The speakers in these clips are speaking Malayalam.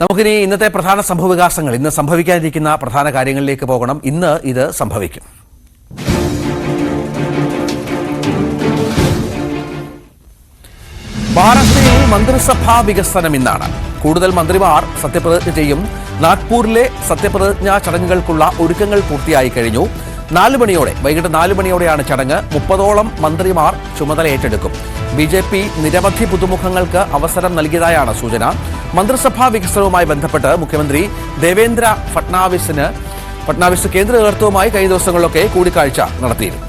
നമുക്കിനി ഇന്നത്തെ പ്രധാന സംഭവവികാസങ്ങൾ ഇന്ന് സംഭവിക്കാനിരിക്കുന്ന പ്രധാന കാര്യങ്ങളിലേക്ക് പോകണം. ഇന്ന് ഇത് സംഭവിക്കും. മഹാരാഷ്ട്രയിൽ മന്ത്രിസഭാ വികസനം ഇന്നാണ്. കൂടുതൽ മന്ത്രിമാർ സത്യപ്രതിജ്ഞ ചെയ്യും. നാഗ്പൂരിലെ സത്യപ്രതിജ്ഞാ ചടങ്ങുകൾക്കുള്ള ഒരുക്കങ്ങൾ പൂർത്തിയായി കഴിഞ്ഞു. നാല് മണിയോടെ വൈകിട്ട് നാല് മണിയോടെയാണ് ചടങ്ങ്. മുപ്പതോളം മന്ത്രിമാർ ചുമതല ഏറ്റെടുക്കും ബി ജെ പി നിരവധി പുതുമുഖങ്ങൾക്ക് അവസരം നൽകിയതായാണ് സൂചന. മന്ത്രിസഭാ വികസനവുമായി ബന്ധപ്പെട്ട് മുഖ്യമന്ത്രി ദേവേന്ദ്ര ഫട്നാവിസിന് ഫട്നാവിസ് കേന്ദ്ര നേതൃത്വവുമായി കഴിഞ്ഞ ദിവസങ്ങളിലൊക്കെ കൂടിക്കാഴ്ച നടത്തിയിരുന്നു.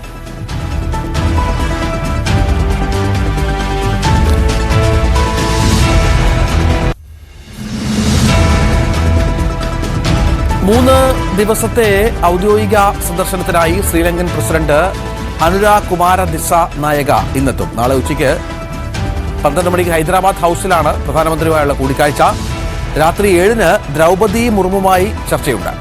മൂന്ന് ദിവസത്തെ ഔദ്യോഗിക സന്ദർശനത്തിനായി ശ്രീലങ്കൻ പ്രസിഡന്റ് അനുരാഗ് കുമാര ദിസ നായക ഇന്നെത്തും. നാളെ ഉച്ചയ്ക്ക് പന്ത്രണ്ട് മണിക്ക് ഹൈദരാബാദ് ഹൌസിലാണ് പ്രധാനമന്ത്രിയുമായുള്ള കൂടിക്കാഴ്ച. രാത്രി ഏഴിന് ദ്രൗപദി മുർമുമായി ചർച്ചയുണ്ട്.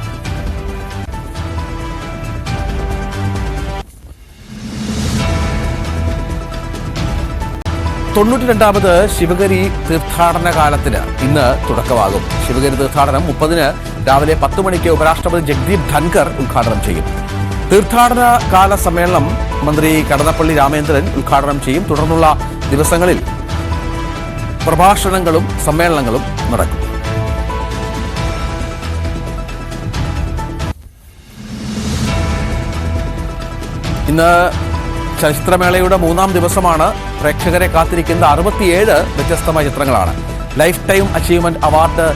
തൊണ്ണൂറ്റി രണ്ടാമത് ശിവഗരി തീർത്ഥാടന കാലത്തിന് ഇന്ന് തുടക്കമാകും. ശിവഗരി തീർത്ഥാടനം മുപ്പതിന് രാവിലെ പത്ത് മണിക്ക് ഉപരാഷ്ട്രപതി ജഗ്ദീപ് ധൻകർ ഉദ്ഘാടനം ചെയ്യും. തീർത്ഥാടന കാല സമ്മേളനം മന്ത്രി കടന്നപ്പള്ളി രാമേന്ദ്രൻ ഉദ്ഘാടനം ചെയ്യും. തുടർന്നുള്ള ദിവസങ്ങളിൽ പ്രഭാഷണങ്ങളും സമ്മേളനങ്ങളും നടക്കും. ഇന്ന് ചലച്ചിത്രമേളയുടെ മൂന്നാം ദിവസമാണ് പ്രേക്ഷകരെ കാത്തിരിക്കുന്ന അറുപത്തിയേഴ് വ്യത്യസ്തമായ ചിത്രങ്ങളാണ്. ലൈഫ് ടൈം അച്ചീവ്മെന്റ് അവാർഡ്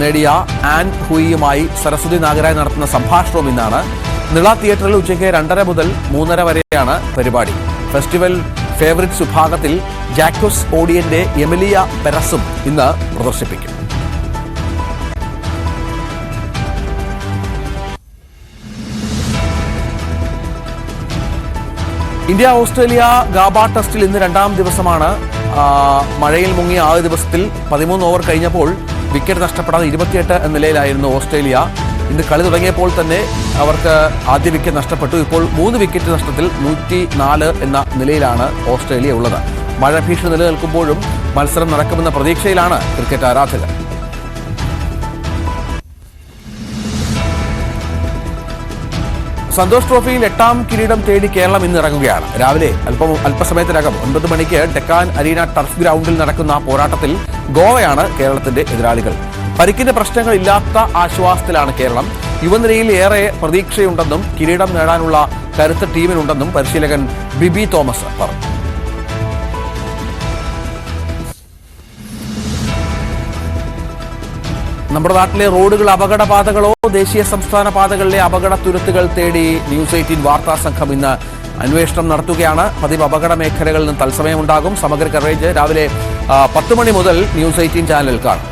നേടിയ ആൻ ഹുയിയുമായി സരസ്വതി നാഗരായ നടത്തുന്ന സംഭാഷണവും ഇന്നാണ്. നിള തിയേറ്ററിൽ ഉച്ചയ്ക്ക് രണ്ടര മുതൽ മൂന്നര വരെയാണ് പരിപാടി. ഫെസ്റ്റിവൽ ഫേവറിറ്റ്സ് വിഭാഗത്തിൽ ജാക്കോസ് ഓഡിയന്റെ എമിലിയ പെറസും ഇന്ന് പ്രദർശിപ്പിക്കും. ഇന്ത്യ ഓസ്ട്രേലിയ ഗാബ ടെസ്റ്റിൽ ഇന്ന് രണ്ടാം ദിവസമാണ് മഴയിൽ മുങ്ങിയ ആദ്യ ദിവസത്തിൽ പതിമൂന്ന് ഓവർ കഴിഞ്ഞപ്പോൾ വിക്കറ്റ് നഷ്ടപ്പെടാതെ ഇരുപത്തിയെട്ട് എന്ന നിലയിലായിരുന്നു ഓസ്ട്രേലിയ. ഇന്ന് കളി തുടങ്ങിയപ്പോൾ തന്നെ അവർക്ക് ആദ്യ വിക്കറ്റ് നഷ്ടപ്പെട്ടു. ഇപ്പോൾ മൂന്ന് വിക്കറ്റ് നഷ്ടത്തിൽ നൂറ്റി നാല് എന്ന നിലയിലാണ് ഓസ്ട്രേലിയ ഉള്ളത്. മഴ ഭീഷണി നിലനിൽക്കുമ്പോഴും മത്സരം നടക്കുമെന്ന പ്രതീക്ഷയിലാണ് ക്രിക്കറ്റ് ആരാധകർ. സന്തോഷ് ട്രോഫിയിൽ എട്ടാം കിരീടം തേടി കേരളം ഇന്ന് ഇറങ്ങുകയാണ്. രാവിലെ അല്പം അല്പസമയത്തിനകം ഒൻപത് മണിക്ക് ഡെക്കാൻ അരീന ടർഫ് ഗ്രൗണ്ടിൽ നടക്കുന്ന പോരാട്ടത്തിൽ ഗോവയാണ് കേരളത്തിന്റെ എതിരാളികൾ. പരിക്കിന്റെ പ്രശ്നങ്ങളില്ലാത്ത ആശ്വാസത്തിലാണ് കേരളം. യുവനിരയിൽ ഏറെ പ്രതീക്ഷയുണ്ടെന്നും കിരീടം നേടാനുള്ള കരുത്ത് ടീമിനുണ്ടെന്നും പരിശീലകൻ ബിബി തോമസ് പറഞ്ഞു. നമ്മുടെ നാട്ടിലെ റോഡുകൾ അപകടപാതകളോ ദേശീയ സംസ്ഥാന പാതകളിലെ അപകട തുരുത്തുകൾ തേടി ന്യൂസ് എയ്റ്റീൻ വാർത്താ സംഘം ഇന്ന് അന്വേഷണം നടത്തുകയാണ്. പതിവ് അപകട മേഖലകളിൽ നിന്ന് തത്സമയമുണ്ടാകും. സമഗ്ര കവറേജ് രാവിലെ പത്ത് മണി മുതൽ ന്യൂസ് എയ്റ്റീൻ ചാനലിൽ കാണും.